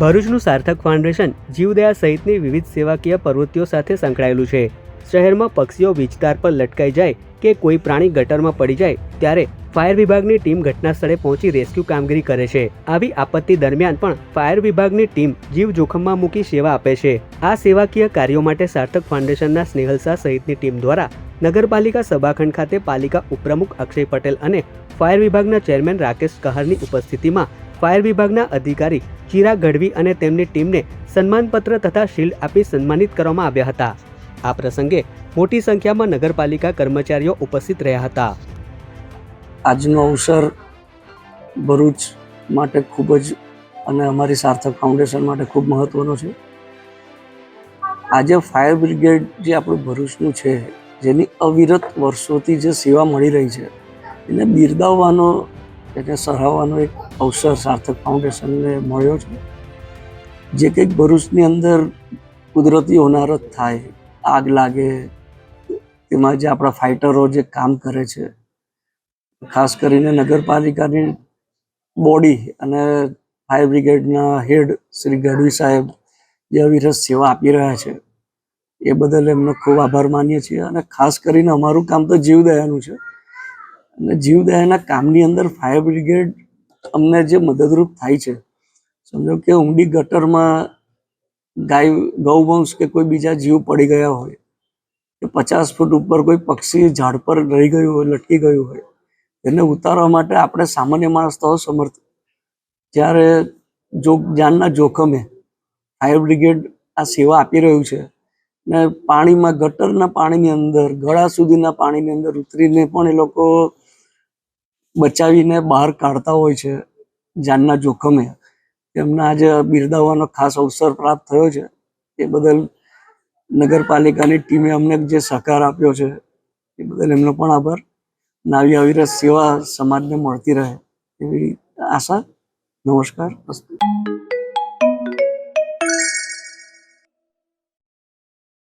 ભરૂચનું સાર્થક ફાઉન્ડેશન જીવદયા સહિતની વિવિધ સેવાકીય પ્રવૃત્તિઓ સાથે સંકળાયેલું છે. શહેરમાં પક્ષીઓ વીજતાર પર લટકાઈ જાય કે કોઈ પ્રાણી ગટરમાં પડી જાય ત્યારે ફાયર વિભાગની ટીમ ઘટના સ્થળે પહોંચી રેસ્ક્યુ કામગીરી કરે છે. આવી આપત્તિ દરમિયાન પણ ફાયર વિભાગની ટીમ જીવ જોખમમાં મૂકી સેવા આપે છે. આ સેવાકીય કાર્યો માટે સાર્થક ફાઉન્ડેશનના સ્નેહલ શાહ સહિતની ટીમ દ્વારા નગરપાલિકા સભાખંડ ખાતે પાલિકા ઉપપ્રમુખ અક્ષય પટેલ અને ફાયર વિભાગના ચેરમેન રાકેશ કહારની ઉપસ્થિતિમાં ફાયર વિભાગના અધિકારી ચિરા ગઢવી અને તેમની ટીમને સન્માનપત્ર તથા શિલ્ડ આપી સન્માનિત કરવામાં આવ્યા હતા. આ પ્રસંગે મોટી સંખ્યામાં નગરપાલિકા કર્મચારીઓ ઉપસ્થિત રહ્યા હતા. આજનો અવસર ભરૂચ માટે ખૂબ જ અને અમારી સાર્થક ફાઉન્ડેશન માટે ખૂબ મહત્વનો છે. આજે ફાયર બ્રિગેડ જે આપણું ભરૂચનું છે, જેની અવિરત વર્ષોથી જે સેવા મળી રહી છે, એને બિરદાવવાનો એને સરાહવાનો એક અવસર સાર્થક ફાઉન્ડેશનને મળ્યો છે. જે કંઈક ભરૂચની અંદર કુદરતી હોનારત થાય, આગ લાગે, તેમાં જે આપણા ફાઇટરો જે કામ કરે છે, ખાસ કરીને નગરપાલિકાની બોડી અને ફાયર બ્રિગેડના હેડ શ્રી ગઢવી સાહેબ જે અવિરત સેવા આપી રહ્યા છે, એ બદલ એમનો ખૂબ આભાર માનીએ છીએ અને ખાસ કરીને અમારું કામ તો જીવદયાનું છે. અને જીવદયાના કામની અંદર ફાયર બ્રિગેડ અમને જે મદદરૂપ થાય છે. સમજો કે ઊંડી ગટરમાં ગાય ગૌવંશ કે કોઈ બીજા જીવ પડી ગયા હોય, કે પચાસ ફૂટ ઉપર કોઈ પક્ષી ઝાડ પર રહી ગયું હોય, લટકી ગયું હોય, એને ઉતારવા માટે આપણે સામાન્ય માણસ તો સમર્થ. જ્યારે જો જાનના જોખમે ફાયર બ્રિગેડ આ સેવા આપી રહ્યું છે ને પાણીમાં ગટરના પાણીની અંદર, ગળા સુધીના પાણીની અંદર ઉતરીને પણ એ લોકો બચાવીને બહાર કાઢતા હોય છે જાનના જોખમે. એમના આજે બિરદાવવાનો ખાસ અવસર પ્રાપ્ત થયો છે. એ બદલ નગરપાલિકાની ટીમે અમને જે સહકાર આપ્યો છે, એ બદલ એમનો પણ આભાર. નાવી આવી સેવા સમાજને મળતી રહે એવી આશા. નમસ્કાર. અસ્તુ